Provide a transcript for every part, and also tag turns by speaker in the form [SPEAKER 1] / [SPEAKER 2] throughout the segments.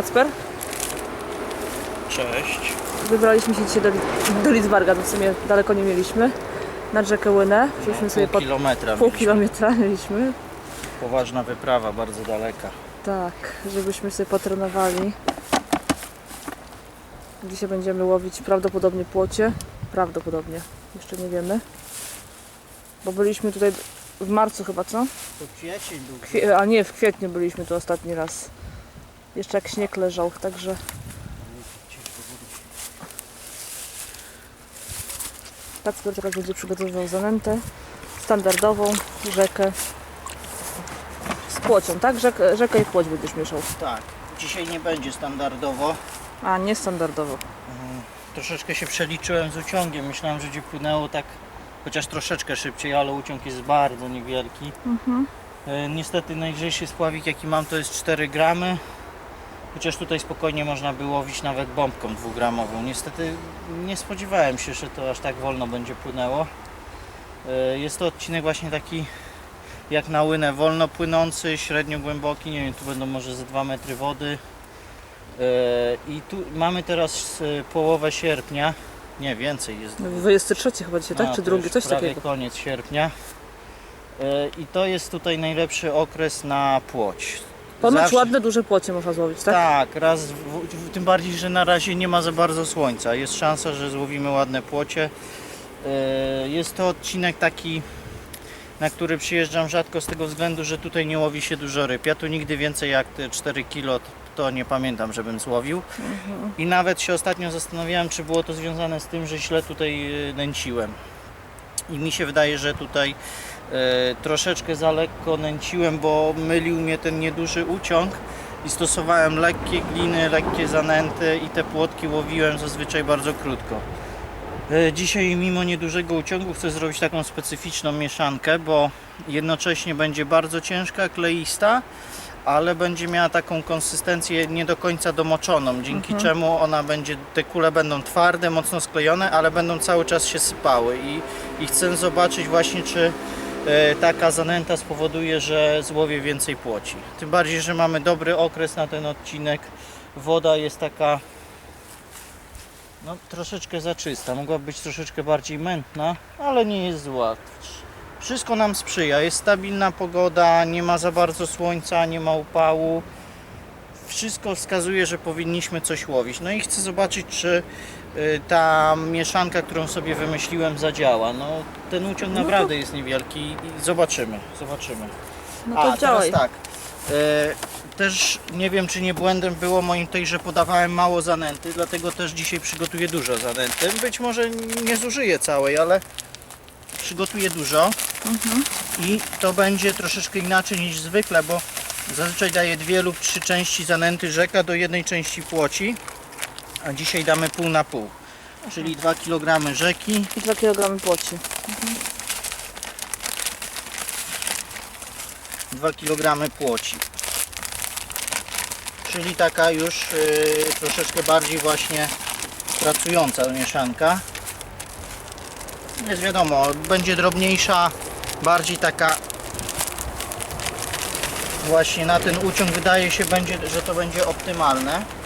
[SPEAKER 1] Cześć Kacper.
[SPEAKER 2] Cześć.
[SPEAKER 1] Wybraliśmy się dzisiaj do, do Lidzbarga, to w sumie daleko nie mieliśmy. Nad rzekę Łynę. Sobie
[SPEAKER 2] Pół
[SPEAKER 1] pod
[SPEAKER 2] kilometra
[SPEAKER 1] pół
[SPEAKER 2] mieliśmy.
[SPEAKER 1] kilometra mieliśmy.
[SPEAKER 2] Poważna wyprawa, bardzo daleka.
[SPEAKER 1] Tak, żebyśmy sobie potrenowali. Dzisiaj będziemy łowić prawdopodobnie płocie. Prawdopodobnie. Jeszcze nie wiemy. Bo byliśmy tutaj w marcu chyba, co?
[SPEAKER 2] To kwiecień był.
[SPEAKER 1] Kwie- a nie, w kwietniu byliśmy tu ostatni raz. Jeszcze jak śnieg leżał, także Kacper teraz będzie przygotowywał zanętę standardową, rzekę z płocią, tak? Rzekę, rzekę i płoć będziesz mieszał.
[SPEAKER 2] Tak, dzisiaj nie będzie standardowo.
[SPEAKER 1] A, nie standardowo.
[SPEAKER 2] Troszeczkę się przeliczyłem z uciągiem. Myślałem, że będzie płynęło tak chociaż troszeczkę szybciej, ale uciąg jest bardzo niewielki. E, Niestety najlżejszy spławik jaki mam to jest 4 gramy. Chociaż tutaj spokojnie można by łowić nawet bombką dwugramową. Niestety nie spodziewałem się, że to aż tak wolno będzie płynęło. E, Jest to odcinek właśnie taki jak na łynę, wolno płynący, średnio głęboki, nie wiem, tu będą może ze 2 metry wody. E, I tu mamy teraz e, połowę sierpnia, nie więcej jest.
[SPEAKER 1] 23 chyba dzisiaj, tak?
[SPEAKER 2] A,
[SPEAKER 1] Czy drugi? Coś
[SPEAKER 2] prawie
[SPEAKER 1] takiego.
[SPEAKER 2] koniec sierpnia. I to jest tutaj najlepszy okres na płoć.
[SPEAKER 1] Ponoć
[SPEAKER 2] Zawsze-
[SPEAKER 1] ładne, duże płocie można złowić, tak?
[SPEAKER 2] Tak, raz, w, w, tym bardziej, że na razie nie ma za bardzo słońca. Jest szansa, że złowimy ładne płocie. E, Jest to odcinek taki, na który przyjeżdżam rzadko z tego względu, że tutaj nie łowi się dużo ryb. Ja tu nigdy więcej jak te 4 kilo to nie pamiętam, żebym złowił. I nawet się ostatnio zastanawiałem, czy było to związane z tym, że źle tutaj e, nęciłem. I mi się wydaje, że tutaj troszeczkę za lekko nęciłem, bo mylił mnie ten nieduży uciąg i stosowałem lekkie gliny, lekkie zanęty i te płotki łowiłem zazwyczaj bardzo krótko. E, Dzisiaj mimo niedużego uciągu chcę zrobić taką specyficzną mieszankę, bo jednocześnie będzie bardzo ciężka, kleista, ale będzie miała taką konsystencję nie do końca domoczoną, dzięki czemu ona będzie, te kule będą twarde, mocno sklejone, ale będą cały czas się sypały i, i chcę zobaczyć właśnie czy e, taka zanęta spowoduje, że złowię więcej płoci. Tym bardziej, że mamy dobry okres na ten odcinek. Woda jest taka no, troszeczkę za czysta. Mogłaby być troszeczkę bardziej mętna, ale nie jest zła. Wszystko nam sprzyja. Jest stabilna pogoda, nie ma za bardzo słońca, nie ma upału. Wszystko wskazuje, że powinniśmy coś łowić. No i chcę zobaczyć, czy ta mieszanka, którą sobie wymyśliłem, zadziała. No, ten uciąg
[SPEAKER 1] No to-
[SPEAKER 2] naprawdę jest niewielki i zobaczymy. Zobaczymy.
[SPEAKER 1] No to
[SPEAKER 2] A,
[SPEAKER 1] działaj.
[SPEAKER 2] teraz tak. E, też nie wiem, czy nie błędem było moim tej, że podawałem mało zanęty, dlatego też dzisiaj przygotuję dużo zanęty. Być może nie zużyję całej, ale przygotuję dużo. I to będzie troszeczkę inaczej niż zwykle, bo zazwyczaj daję dwie lub trzy części zanęty rzeka do jednej części płoci, a dzisiaj damy pół na pół. Czyli 2 kg rzeki,
[SPEAKER 1] I 2 kg płoci.
[SPEAKER 2] 2 kg płoci. Czyli taka już yy, troszeczkę bardziej właśnie pracująca mieszanka. Jest wiadomo, będzie drobniejsza, bardziej taka właśnie na ten uciąg wydaje się, będzie, że to będzie optymalne.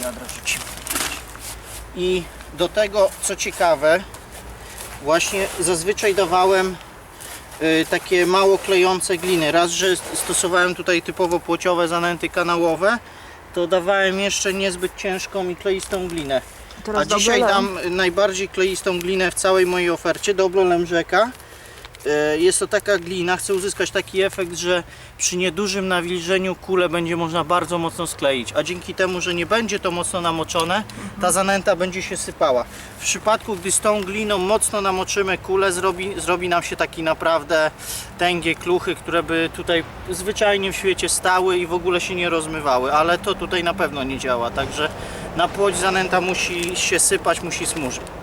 [SPEAKER 2] A, wiadro rzucimy. I do tego, co ciekawe, Właśnie zazwyczaj dawałem y, takie mało klejące gliny. Raz, że stosowałem tutaj typowo płociowe zanęty kanałowe, to dawałem jeszcze niezbyt ciężką i kleistą glinę. A dzisiaj dam najbardziej kleistą glinę w całej mojej ofercie, Dobrolem Rzeka. Y, Jest to taka glina, chcę uzyskać taki efekt, że przy niedużym nawilżeniu kulę będzie można bardzo mocno skleić, a dzięki temu, że nie będzie to mocno namoczone, ta zanęta będzie się sypała. W przypadku, gdy z tą gliną mocno namoczymy kulę, zrobi, zrobi nam się taki naprawdę tęgie kluchy, które by tutaj zwyczajnie w świecie stały i w ogóle się nie rozmywały, ale to tutaj na pewno nie działa, także na płoć zanęta musi się sypać, musi smurzyć.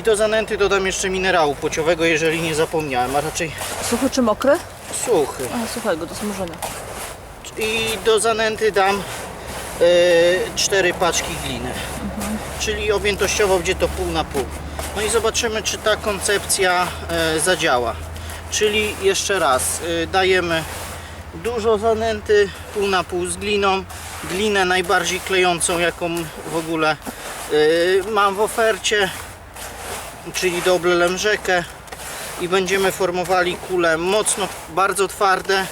[SPEAKER 2] I do zanęty dodam jeszcze minerału płociowego, jeżeli nie zapomniałem, a raczej
[SPEAKER 1] Suchy czy mokry?
[SPEAKER 2] suchy.
[SPEAKER 1] A, suchego, do smażenia.
[SPEAKER 2] I do zanęty dam e, cztery paczki gliny. Czyli objętościowo będzie to pół na pół. No i zobaczymy, czy ta koncepcja e, zadziała. Czyli jeszcze raz, y, dajemy dużo zanęty, pół na pół z gliną. Glinę najbardziej klejącą, jaką w ogóle mam w ofercie, czyli doble rzekę i będziemy formowali kule mocno, bardzo twarde,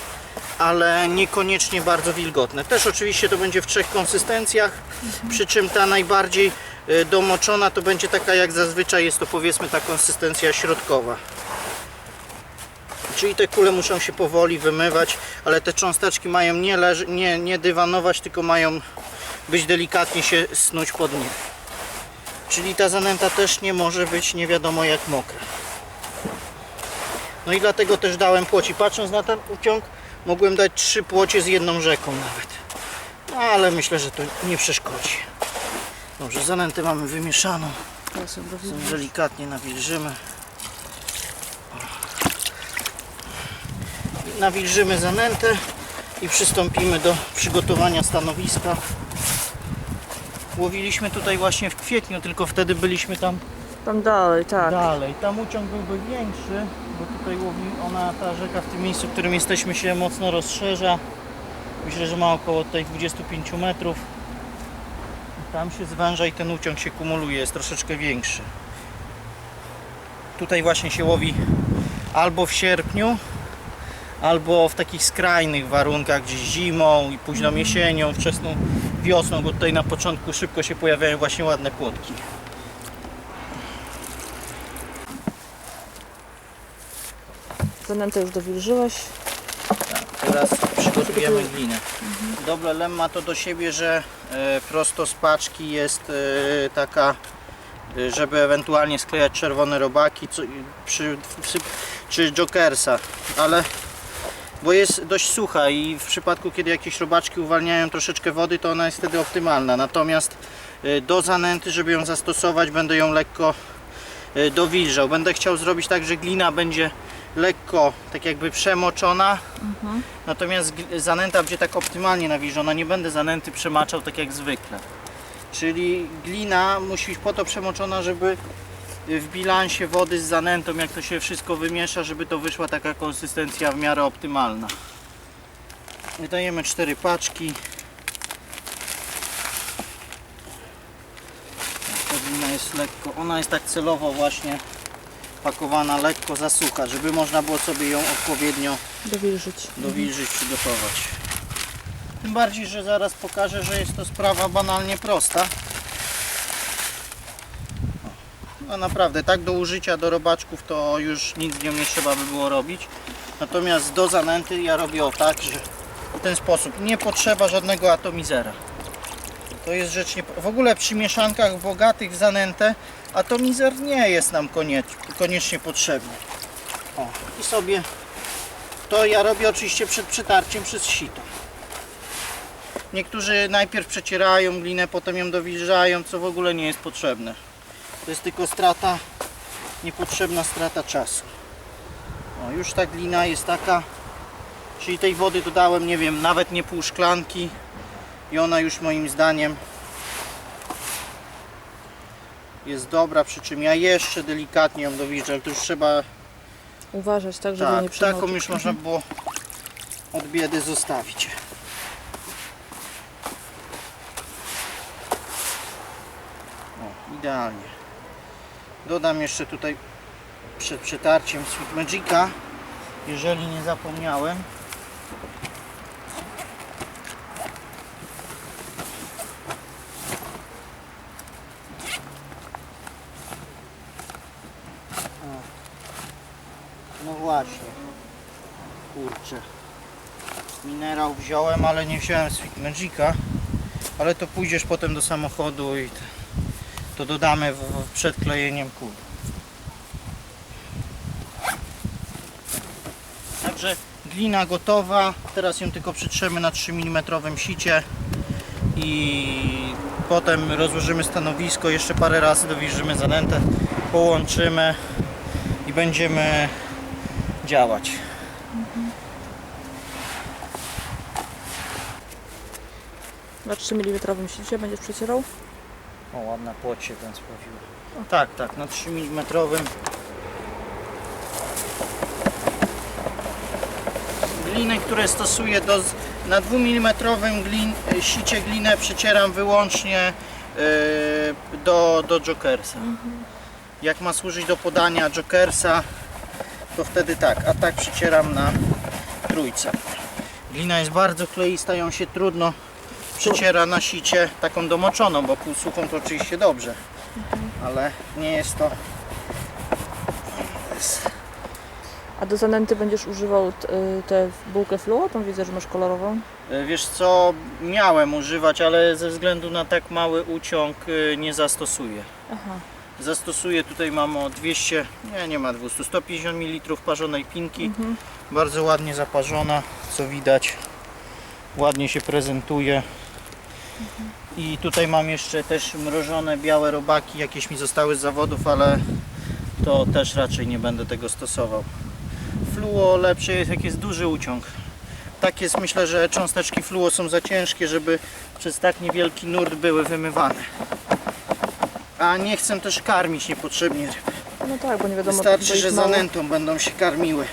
[SPEAKER 2] ale niekoniecznie bardzo wilgotne. Też oczywiście to będzie w trzech konsystencjach, przy czym ta najbardziej y, domoczona to będzie taka jak zazwyczaj jest to powiedzmy ta konsystencja środkowa. Czyli te kule muszą się powoli wymywać, ale te cząsteczki mają nie, leż- nie, nie dywanować, tylko mają być delikatnie się snuć pod nie. Czyli ta zanęta też nie może być nie wiadomo jak mokra. No i dlatego też dałem płoci. Patrząc na ten uciąg, mogłem dać trzy płocie z jedną rzeką nawet. No ale myślę, że to nie przeszkodzi. Dobrze, zanętę mamy wymieszaną.
[SPEAKER 1] Dowilżę.
[SPEAKER 2] Delikatnie nawilżymy. Nawilżymy zanętę i przystąpimy do przygotowania stanowiska. Łowiliśmy tutaj właśnie w kwietniu, tylko wtedy byliśmy tam
[SPEAKER 1] Tam dalej, tak.
[SPEAKER 2] dalej. Tam uciąg byłby większy, bo tutaj łowi ona, ta rzeka w tym miejscu, w którym jesteśmy się mocno rozszerza. Myślę, że ma około tutaj 25 metrów. I Tam się zwęża i ten uciąg się kumuluje, jest troszeczkę większy. Tutaj właśnie się łowi albo w sierpniu, albo w takich skrajnych warunkach, gdzieś zimą i późną jesienią, wczesną wiosną, bo tutaj na początku szybko się pojawiają właśnie ładne płotki.
[SPEAKER 1] Zanętę już dowilżyłeś.
[SPEAKER 2] Teraz przygotujemy glinę. Doble lem ma to do siebie, że e, prosto z paczki jest e, taka, e, żeby ewentualnie sklejać czerwone robaki przy, czy jokersa, ale bo jest dość sucha i w przypadku kiedy jakieś robaczki uwalniają troszeczkę wody, to ona jest wtedy optymalna. Natomiast e, do zanęty, żeby ją zastosować, będę ją lekko e, dowilżał. Będę chciał zrobić tak, że glina będzie lekko tak jakby przemoczona, Natomiast gl- zanęta będzie tak optymalnie nawilżona. Nie będę zanęty przemaczał tak jak zwykle. Czyli glina musi być po to przemoczona, żeby w bilansie wody z zanętą, jak to się wszystko wymiesza, żeby to wyszła taka konsystencja w miarę optymalna. Wydajemy cztery paczki. Ta glina jest lekko, ona jest tak celowo właśnie pakowana lekko zasucha, żeby można było sobie ją odpowiednio
[SPEAKER 1] Dowilżyć.
[SPEAKER 2] dowilżyć, przygotować. Tym bardziej, że zaraz pokażę, że jest to sprawa banalnie prosta. No naprawdę, tak do użycia do robaczków to już nic z nią nie trzeba by było robić. Natomiast do zanęty ja robię o tak, że w ten sposób nie potrzeba żadnego atomizera. To jest rzecz nie... W ogóle przy mieszankach bogatych w zanętę atomizer nie jest nam koniecz- koniecznie potrzebny. O, i sobie to ja robię oczywiście przed przetarciem przez sito. Niektórzy najpierw przecierają glinę, potem ją dowilżają, co w ogóle nie jest potrzebne. To jest tylko strata, niepotrzebna strata czasu. O, już ta glina jest taka, czyli tej wody dodałem, nie wiem, nawet nie pół szklanki i ona już moim zdaniem jest dobra, przy czym ja jeszcze delikatnie ją dowilżę, to już trzeba
[SPEAKER 1] Uważać tak, żeby nie
[SPEAKER 2] tak,
[SPEAKER 1] przemoczyć.
[SPEAKER 2] taką już można było od biedy zostawić. O, idealnie. Dodam jeszcze tutaj przed przetarciem Sweet Magica, jeżeli nie zapomniałem. No właśnie. Kurczę. Minerał wziąłem, ale nie wziąłem Sweet Magica. Ale to pójdziesz potem do samochodu i to dodamy w, w, przed klejeniem kul. Także glina gotowa. Teraz ją tylko przytrzemy na 3 mm sicie i potem rozłożymy stanowisko, jeszcze parę razy dowilżymy zanętę, połączymy i będziemy działać.
[SPEAKER 1] Na 3 mm sicie będziesz przecierał?
[SPEAKER 2] O, ładna płoć się ten sprawiła. Tak, tak, na 3 mm gliny, które stosuję do, na 2 mm glin, sicie glinę przecieram wyłącznie e, do, do Jokersa. Jak ma służyć do podania Jokersa, to wtedy tak, a tak przycieram na trójce. Glina jest bardzo kleista, ją się trudno przyciera na sicie taką domoczoną, bo półsuchą to oczywiście dobrze, ale nie jest to... jest-
[SPEAKER 1] A do zanęty będziesz używał y, tę bułkę fluo? Tą widzę, że masz kolorową.
[SPEAKER 2] E, Wiesz co, miałem używać, ale ze względu na tak mały uciąg y, nie zastosuję.
[SPEAKER 1] Aha.
[SPEAKER 2] Zastosuję, tutaj mam o 200, nie, nie ma 200, 150 ml parzonej pinki.
[SPEAKER 1] Mhm.
[SPEAKER 2] Bardzo ładnie zaparzona, co widać. Ładnie się prezentuje. I tutaj mam jeszcze też mrożone białe robaki, jakieś mi zostały z zawodów, ale to też raczej nie będę tego stosował. Fluo lepsze jest jak jest duży uciąg. Tak jest, myślę, że cząsteczki fluo są za ciężkie, żeby przez tak niewielki nurt były wymywane. A nie chcę też karmić niepotrzebnie ryb.
[SPEAKER 1] No tak, bo nie wiadomo,
[SPEAKER 2] Wystarczy, że
[SPEAKER 1] mało.
[SPEAKER 2] zanętą będą się karmiły.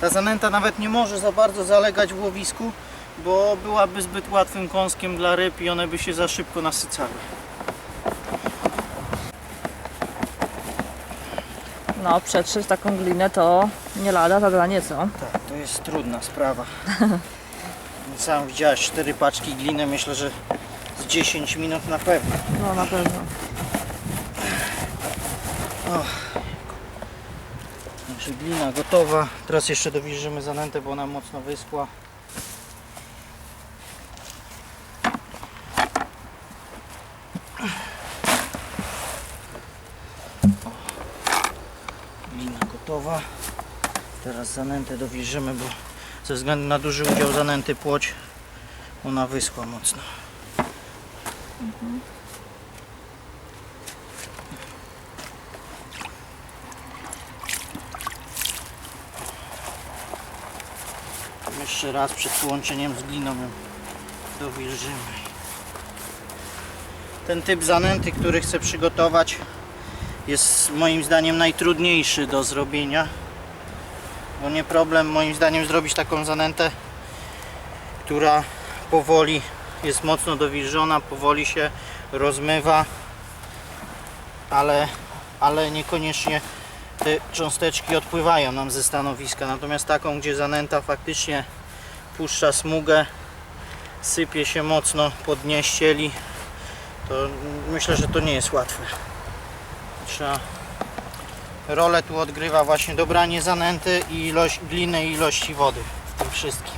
[SPEAKER 2] Ta zanęta nawet nie może za bardzo zalegać w łowisku, bo byłaby zbyt łatwym kąskiem dla ryb i one by się za szybko nasycały.
[SPEAKER 1] No, przetrzeć taką glinę to nie lada zadanie, co?
[SPEAKER 2] Tak, to jest trudna sprawa. Sam widziałeś cztery paczki gliny, myślę, że z 10 minut na pewno.
[SPEAKER 1] No, na pewno.
[SPEAKER 2] Także glina gotowa. Teraz jeszcze dowierzymy zanętę, bo ona mocno wyschła. O, Glina gotowa. Teraz zanętę dowierzymy, bo ze względu na duży udział zanęty płoć ona wyschła mocno. Jeszcze raz przed połączeniem z gliną ją. Ten typ zanęty, który chcę przygotować jest moim zdaniem najtrudniejszy do zrobienia. Bo nie problem moim zdaniem zrobić taką zanętę, która powoli jest mocno dowilżona, powoli się rozmywa, ale, ale niekoniecznie te cząsteczki odpływają nam ze stanowiska. Natomiast taką, gdzie zanęta faktycznie puszcza smugę, sypie się mocno po dnie ścieli, to myślę, że to nie jest łatwe. Trzeba rolę tu odgrywa właśnie dobranie zanęty i ilość gliny i ilości wody w tym wszystkim.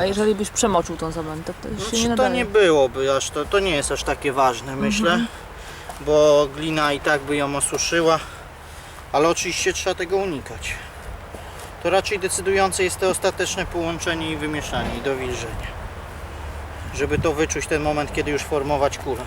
[SPEAKER 1] A jeżeli byś przemoczył tą zanętę, to już się nie
[SPEAKER 2] Znaczy, to nie byłoby aż to, to nie jest aż takie ważne myślę, bo glina i tak by ją osuszyła, ale oczywiście trzeba tego unikać. To raczej decydujące jest to ostateczne połączenie i wymieszanie i dowilżenie. Żeby to wyczuć ten moment, kiedy już formować kulę.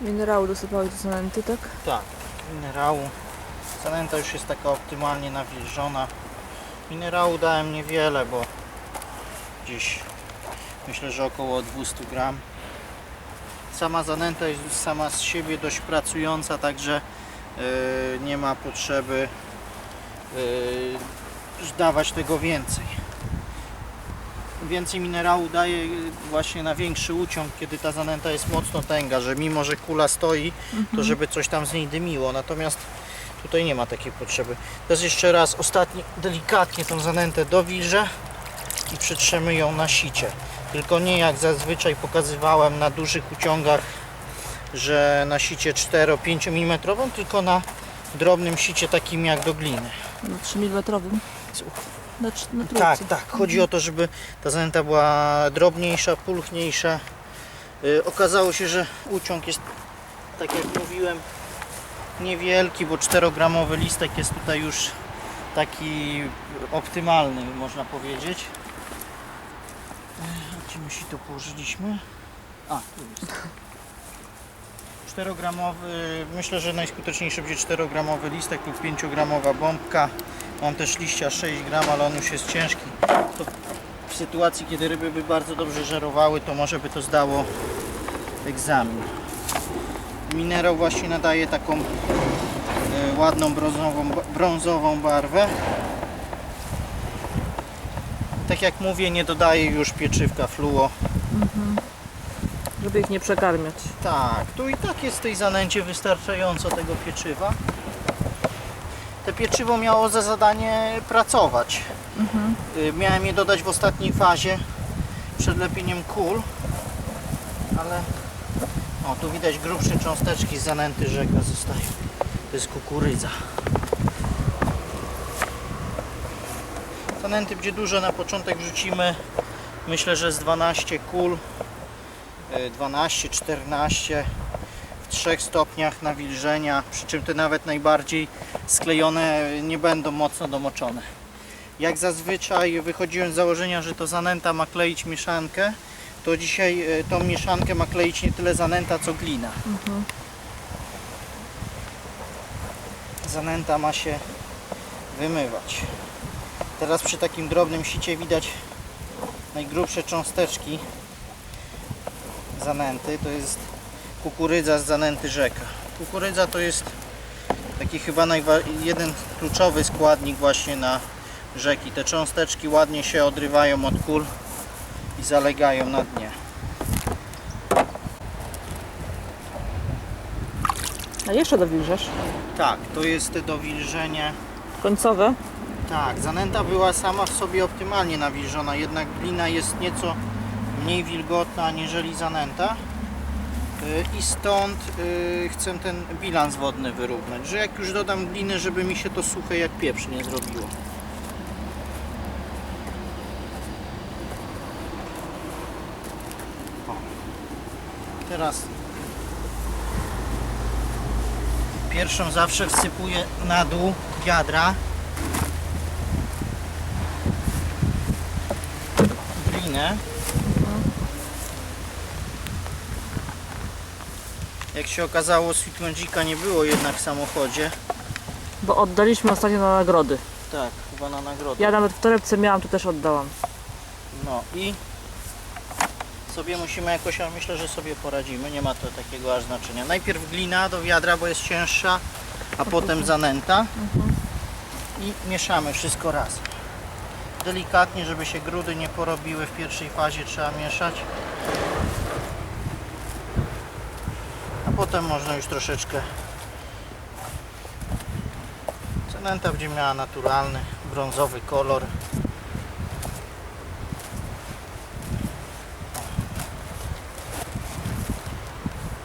[SPEAKER 1] Minerału dosypałeś do zanęty, tak?
[SPEAKER 2] Tak, minerału. Zanęta już jest taka optymalnie nawilżona. Minerału dałem niewiele, bo gdzieś myślę, że około 200 gram. Sama zanęta jest sama z siebie dość pracująca, także yy, nie ma potrzeby yy, dawać tego więcej. Więcej minerału daje właśnie na większy uciąg, kiedy ta zanęta jest mocno tęga, że mimo, że kula stoi, to żeby coś tam z niej dymiło. Natomiast tutaj nie ma takiej potrzeby. Teraz jeszcze raz ostatni delikatnie tą zanętę dowilżę i przytrzemy ją na sicie. Tylko nie jak zazwyczaj pokazywałem na dużych uciągach, że na sicie 4-5 mm, tylko na drobnym sicie takim jak do gliny.
[SPEAKER 1] Na 3 mm. Na, na.
[SPEAKER 2] Tak, tak. Chodzi o to, żeby ta zanęta była drobniejsza, pulchniejsza. Yy, okazało się, że uciąg jest, tak jak mówiłem, niewielki, bo 4-gramowy listek jest tutaj już taki optymalny, można powiedzieć. Gdzie to położyliśmy? A, tu jest. 4-gramowy, myślę, że najskuteczniejszy będzie 4-gramowy listek lub 5-gramowa bombka. Mam też liścia 6 gram, ale on już jest ciężki. To w sytuacji, kiedy ryby by bardzo dobrze żerowały, to może by to zdało egzamin. Minerał właśnie nadaje taką e, ładną brązową, brązową barwę. Tak jak mówię, nie dodaję już pieczywka fluo.
[SPEAKER 1] Żeby ich nie przekarmiać.
[SPEAKER 2] Tak, tu i tak jest w tej zanęcie wystarczająco tego pieczywa. Te pieczywo miało za zadanie pracować. Y, Miałem je dodać w ostatniej fazie przed lepieniem kul, ale o, tu widać grubsze cząsteczki z zanęty rzeka zostają. To jest kukurydza. Zanęty będzie dużo na początek wrzucimy. Myślę, że z 12 kul 12, 14 w trzech stopniach nawilżenia, przy czym te nawet najbardziej sklejone nie będą mocno domoczone. Jak zazwyczaj wychodziłem z założenia, że to zanęta ma kleić mieszankę, to dzisiaj e, tą mieszankę ma kleić nie tyle zanęta, co glina. Zanęta ma się wymywać. Teraz przy takim drobnym sicie widać najgrubsze cząsteczki zanęty to jest kukurydza z zanęty rzeka. Kukurydza to jest taki chyba jeden kluczowy składnik właśnie na rzeki. Te cząsteczki ładnie się odrywają od kul i zalegają na dnie.
[SPEAKER 1] A jeszcze dowilżasz.
[SPEAKER 2] Tak, to jest dowilżenie.
[SPEAKER 1] Końcowe.
[SPEAKER 2] Tak, zanęta była sama w sobie optymalnie nawilżona, jednak glina jest nieco mniej wilgotna aniżeli zanęta. Yy, I stąd yy, chcę ten bilans wodny wyrównać, że jak już dodam gliny, żeby mi się to suche jak pieprz nie zrobiło. O. Teraz pierwszą zawsze wsypuję na dół wiadra glinę. Jak się okazało, Sweet Magica nie było jednak w samochodzie.
[SPEAKER 1] Bo oddaliśmy ostatnio na nagrody.
[SPEAKER 2] Tak, chyba na nagrodę.
[SPEAKER 1] Ja nawet w torebce miałam, tu też oddałam.
[SPEAKER 2] No i sobie musimy jakoś, a myślę, że sobie poradzimy, nie ma to takiego aż znaczenia. Najpierw glina do wiadra, bo jest cięższa, a potem zanęta i mieszamy wszystko razem. Delikatnie, żeby się grudy nie porobiły w pierwszej fazie trzeba mieszać. A potem można już troszeczkę Zanęta będzie miała naturalny, brązowy kolor.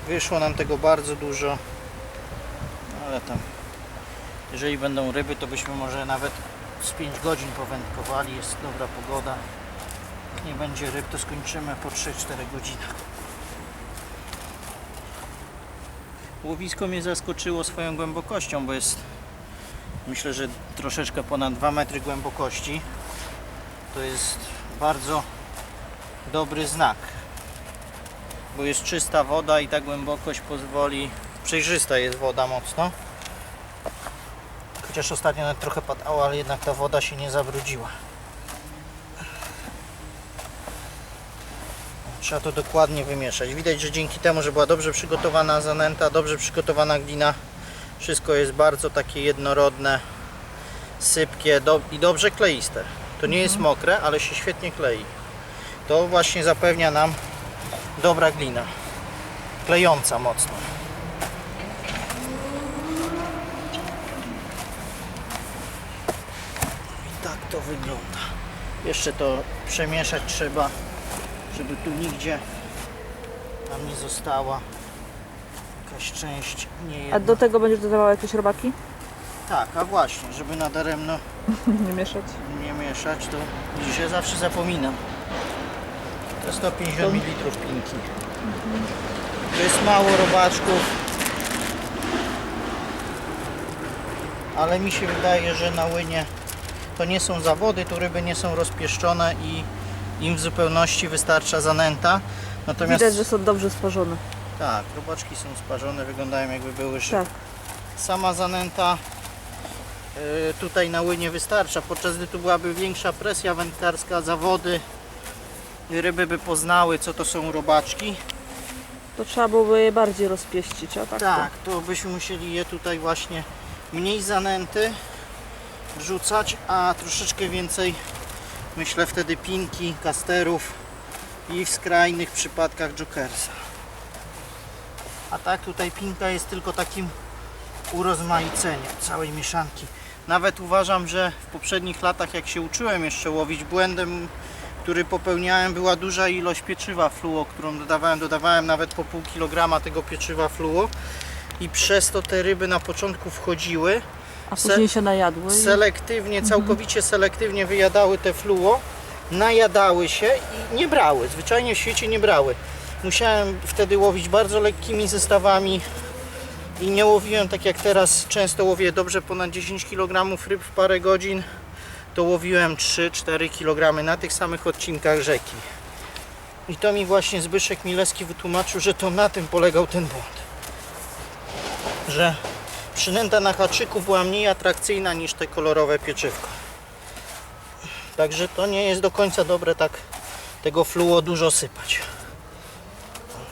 [SPEAKER 2] Wyszło nam tego bardzo dużo, ale tam, jeżeli będą ryby, to byśmy może nawet z 5 godzin powędkowali, jest dobra pogoda. Nie będzie ryb, to skończymy po 3-4 godzinach. Łowisko mnie zaskoczyło swoją głębokością, bo jest myślę, że troszeczkę ponad 2 metry głębokości. To jest bardzo dobry znak bo jest czysta woda i ta głębokość pozwoli, przejrzysta jest woda mocno. Chociaż ostatnio nawet trochę padało, ale jednak ta woda się nie zabrudziła. Trzeba to dokładnie wymieszać. Widać, że dzięki temu, że była dobrze przygotowana zanęta, dobrze przygotowana glina, wszystko jest bardzo takie jednorodne, sypkie do, i dobrze kleiste. To nie jest mokre, ale się świetnie klei. To właśnie zapewnia nam dobra glina. Klejąca mocno. Tak to wygląda. Jeszcze to przemieszać trzeba, żeby tu nigdzie nam nie została jakaś część
[SPEAKER 1] A
[SPEAKER 2] niejedna.
[SPEAKER 1] do tego będziesz dodawał jakieś robaki?
[SPEAKER 2] Tak, a właśnie, żeby nadaremno
[SPEAKER 1] Nie mieszać.
[SPEAKER 2] nie mieszać, to widzisz, ja zawsze zapominam. To 150 ml pinki. To jest mało robaczków. Ale mi się wydaje, że na łynie to nie są zawody, tu ryby nie są rozpieszczone i im w zupełności wystarcza zanęta. Natomiast
[SPEAKER 1] Widać, że są dobrze stworzone.
[SPEAKER 2] Tak, robaczki są sparzone, wyglądają jakby były żywe.
[SPEAKER 1] Tak.
[SPEAKER 2] Sama zanęta y, tutaj na łynie wystarcza, podczas gdy tu byłaby większa presja wędkarska, zawody, ryby by poznały co to są robaczki.
[SPEAKER 1] To trzeba byłoby je bardziej rozpieścić, a tak?
[SPEAKER 2] Tak, to byśmy musieli je tutaj właśnie mniej zanęty wrzucać, a troszeczkę więcej myślę wtedy pinki, kasterów i w skrajnych przypadkach jokersa. A tak tutaj pinka jest tylko takim urozmaiceniem całej mieszanki. Nawet uważam, że w poprzednich latach jak się uczyłem jeszcze łowić, błędem który popełniałem była duża ilość pieczywa fluo, którą dodawałem, dodawałem nawet po pół kilograma tego pieczywa fluo i przez to te ryby na początku wchodziły,
[SPEAKER 1] A później się najadły. i-
[SPEAKER 2] selektywnie, całkowicie selektywnie wyjadały te fluo, najadały się i nie brały, zwyczajnie w świecie nie brały. Musiałem wtedy łowić bardzo lekkimi zestawami i nie łowiłem tak jak teraz, często łowię dobrze ponad 10 kg ryb w parę godzin, to łowiłem 3-4 kg na tych samych odcinkach rzeki. I to mi właśnie Zbyszek Milewski wytłumaczył, że to na tym polegał ten błąd. Że przynęta na haczyku była mniej atrakcyjna niż te kolorowe pieczywko. Także to nie jest do końca dobre tak tego fluo dużo sypać.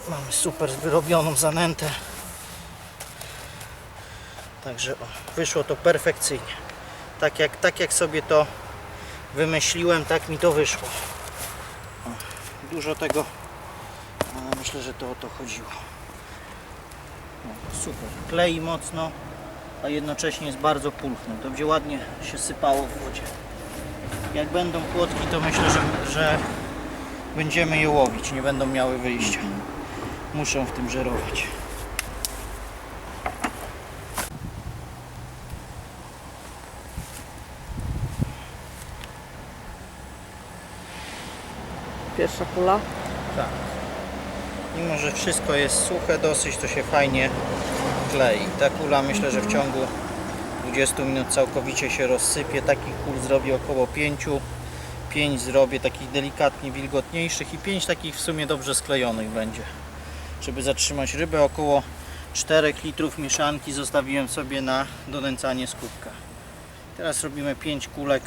[SPEAKER 2] Mamy super wyrobioną zanętę. Także o, wyszło to perfekcyjnie. Tak jak, tak jak sobie to wymyśliłem, tak mi to wyszło. O, dużo tego, myślę, że to o to chodziło. O, super. Klei mocno, a jednocześnie jest bardzo pulchny. To będzie ładnie się sypało w wodzie. Jak będą płotki, to myślę, że, że będziemy je łowić. Nie będą miały wyjścia. Muszą w tym żerować.
[SPEAKER 1] Pierwsza kula.
[SPEAKER 2] Tak. Mimo, że wszystko jest suche dosyć, to się fajnie klei. Ta kula myślę, że w ciągu 20 minut całkowicie się rozsypie. Takich kul zrobię około 5. 5 zrobię takich delikatnie wilgotniejszych i 5 takich w sumie dobrze sklejonych będzie. Żeby zatrzymać rybę około 4 litrów mieszanki zostawiłem sobie na donęcanie z kubka. Teraz robimy 5 kulek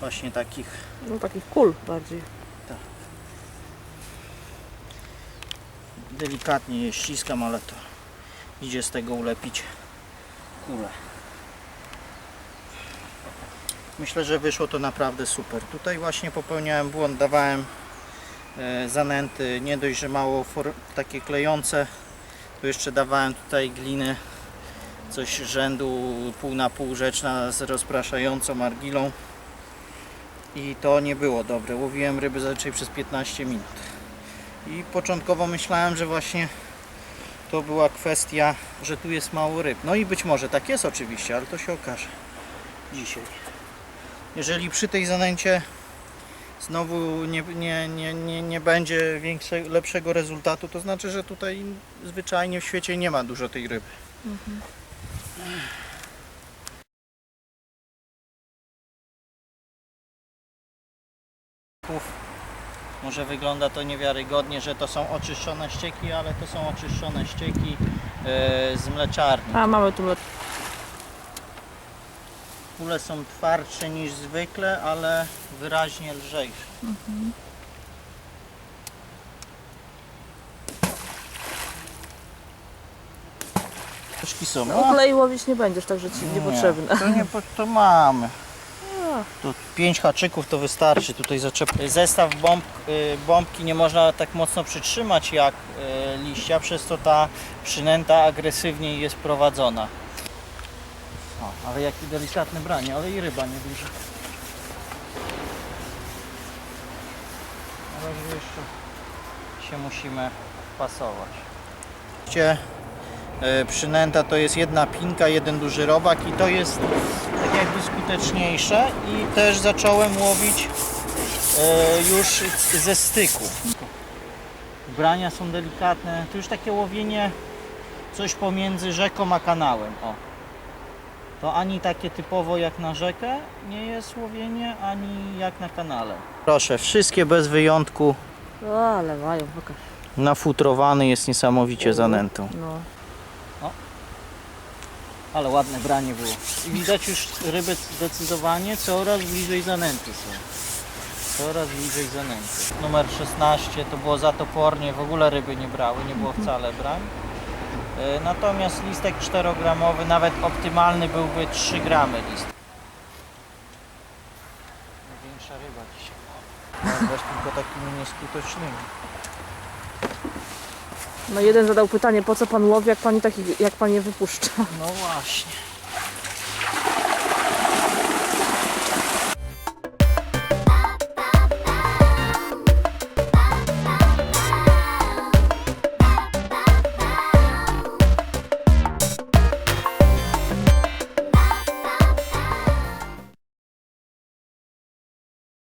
[SPEAKER 2] właśnie takich
[SPEAKER 1] No takich kul bardziej.
[SPEAKER 2] delikatnie je ściskam, ale to idzie z tego ulepić kulę. Myślę, że wyszło to naprawdę super. Tutaj właśnie popełniałem błąd, dawałem e, zanęty nie dość, że mało takie klejące, to jeszcze dawałem tutaj gliny coś rzędu pół na pół rzeczna z rozpraszającą argilą i to nie było dobre. Łowiłem ryby zazwyczaj przez 15 minut. I początkowo myślałem, że właśnie to była kwestia, że tu jest mało ryb. No i być może tak jest oczywiście, ale to się okaże dzisiaj. Jeżeli przy tej zanęcie znowu nie, nie, nie, nie, nie będzie większe, lepszego rezultatu, to znaczy, że tutaj zwyczajnie w świecie nie ma dużo tej ryby. Może wygląda to niewiarygodnie, że to są oczyszczone ścieki, ale to są oczyszczone ścieki e, z mleczarni.
[SPEAKER 1] A mamy tu mle-
[SPEAKER 2] Kule są twardsze niż zwykle, ale wyraźnie lżejsze. Troszki są.
[SPEAKER 1] No klej łowić nie będziesz, także ci niepotrzebne.
[SPEAKER 2] To, nie, to mamy. Tu 5 haczyków to wystarczy. Tutaj zaczep... Zestaw bomb, y, bombki nie można tak mocno przytrzymać jak y, liścia, przez to ta przynęta agresywniej jest prowadzona. O, ale jakie delikatne branie, ale i ryba nieduża. Na razie jeszcze się musimy pasować. E, przynęta to jest jedna pinka, jeden duży robak i to jest tak jakby skuteczniejsze i też zacząłem łowić e, już ze styku. Brania są delikatne, to już takie łowienie coś pomiędzy rzeką a kanałem. O. To ani takie typowo jak na rzekę nie jest łowienie, ani jak na kanale. Proszę, wszystkie bez wyjątku
[SPEAKER 1] No ale mają, pokaż.
[SPEAKER 2] nafutrowany jest niesamowicie zanętą.
[SPEAKER 1] No.
[SPEAKER 2] Ale ładne branie było. I widać już ryby zdecydowanie coraz bliżej zanęty są. Coraz bliżej zanęty. Numer 16 to było za topornie, w ogóle ryby nie brały, nie było wcale brań. E, Natomiast listek 4-gramowy, nawet optymalny byłby 3 gramy listek. Największa ryba dzisiaj. Weź tylko takimi nieskutecznymi.
[SPEAKER 1] No jeden zadał pytanie, po co pan łowi, jak pan, i tak, jak pan je wypuszcza?
[SPEAKER 2] No właśnie.